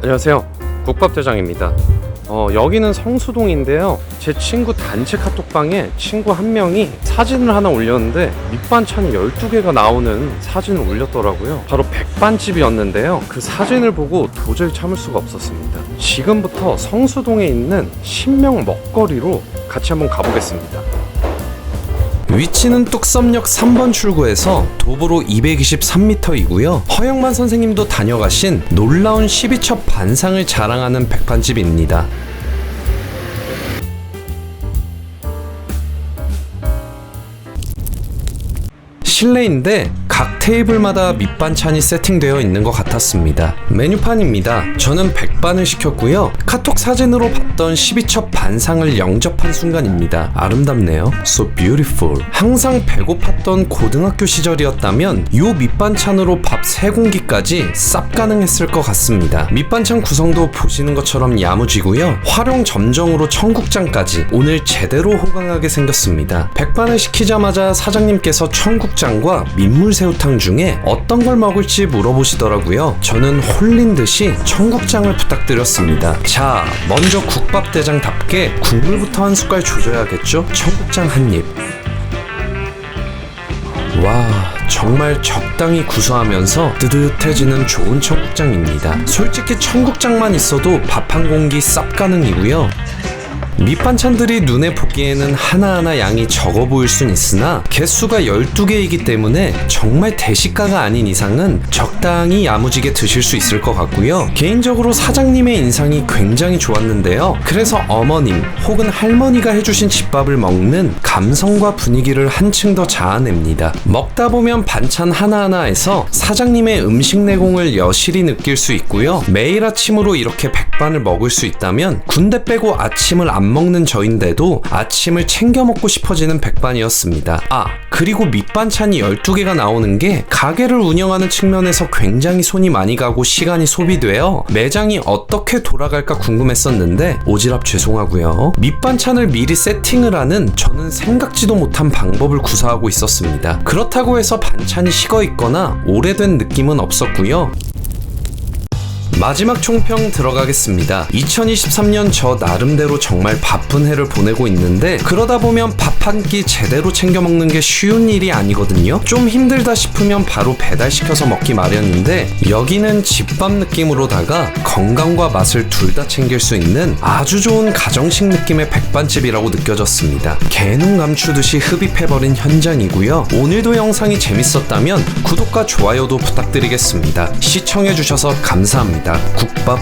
안녕하세요. 국밥대장입니다. 어, 여기는 성수동인데요. 제 친구 단체 카톡방에 친구 한 명이 사진을 하나 올렸는데 밑반찬이 12개가 나오는 사진을 올렸더라고요. 바로 백반집이었는데요. 그 사진을 보고 도저히 참을 수가 없었습니다. 지금부터 성수동에 있는 신명 먹거리로 같이 한번 가보겠습니다. 위치는 뚝섬역 3번 출구에서 도보로 223m이고요. 허영만 선생님도 다녀가신 놀라운 12첩 반상을 자랑하는 백반집입니다. 실내인데 각 테이블마다 밑반찬이 세팅되어 있는 것 같았습니다. 메뉴판입니다. 저는 백반을 시켰고요. 카톡 사진으로 봤던 12첩 반상을 영접한 순간입니다. 아름답네요. So beautiful. 항상 배고팠던 고등학교 시절이었다면 요 밑반찬으로 밥 3공기까지 쌉 가능했을 것 같습니다. 밑반찬 구성도 보시는 것처럼 야무지고요. 활용 점정으로 청국장까지 오늘 제대로 호강하게 생겼습니다. 백반을 시키자마자 사장님께서 청국장과 민물새우탕 중에 어떤 걸 먹을지 물어보시더라고요. 저는 홀린 듯이 청국장을 부탁드렸습니다. 자, 먼저 국밥대장답게 국물부터 한 숟갈 조져야겠죠? 청국장 한 입. 와, 정말 적당히 구수하면서 뜨뜻해지는 좋은 청국장입니다. 솔직히 청국장만 있어도 밥 한 공기 쌉 가능이고요. 밑반찬들이 눈에 보기에는 하나하나 양이 적어 보일 순 있으나 개수가 12개이기 때문에 정말 대식가가 아닌 이상은 적당히 야무지게 드실 수 있을 것 같고요. 개인적으로 사장님의 인상이 굉장히 좋았는데요. 그래서 어머님 혹은 할머니가 해주신 집밥을 먹는 감성과 분위기를 한층 더 자아냅니다. 먹다 보면 반찬 하나하나에서 사장님의 음식 내공을 여실히 느낄 수 있고요. 매일 아침으로 이렇게 백반을 먹을 수 있다면 군대 빼고 아침을 안 먹는 저인데도 아침을 챙겨 먹고 싶어지는 백반이었습니다. 아, 그리고 밑반찬이 12개가 나오는 게 가게를 운영하는 측면에서 굉장히 손이 많이 가고 시간이 소비되어 매장이 어떻게 돌아갈까 궁금했었는데 오지랖 죄송하고요. 밑반찬을 미리 세팅을 하는 저는 생각지도 못한 방법을 구사하고 있었습니다. 그렇다고 해서 반찬이 식어 있거나 오래된 느낌은 없었고요. 마지막 총평 들어가겠습니다. 2023년 저 나름대로 정말 바쁜 해를 보내고 있는데 그러다 보면 밥 한 끼 제대로 챙겨 먹는 게 쉬운 일이 아니거든요. 좀 힘들다 싶으면 바로 배달시켜서 먹기 마련인데 여기는 집밥 느낌으로다가 건강과 맛을 둘 다 챙길 수 있는 아주 좋은 가정식 느낌의 백반집이라고 느껴졌습니다. 개눈 감추듯이 흡입해버린 현장이고요. 오늘도 영상이 재밌었다면 구독과 좋아요도 부탁드리겠습니다. 시청해주셔서 감사합 니다. 국밥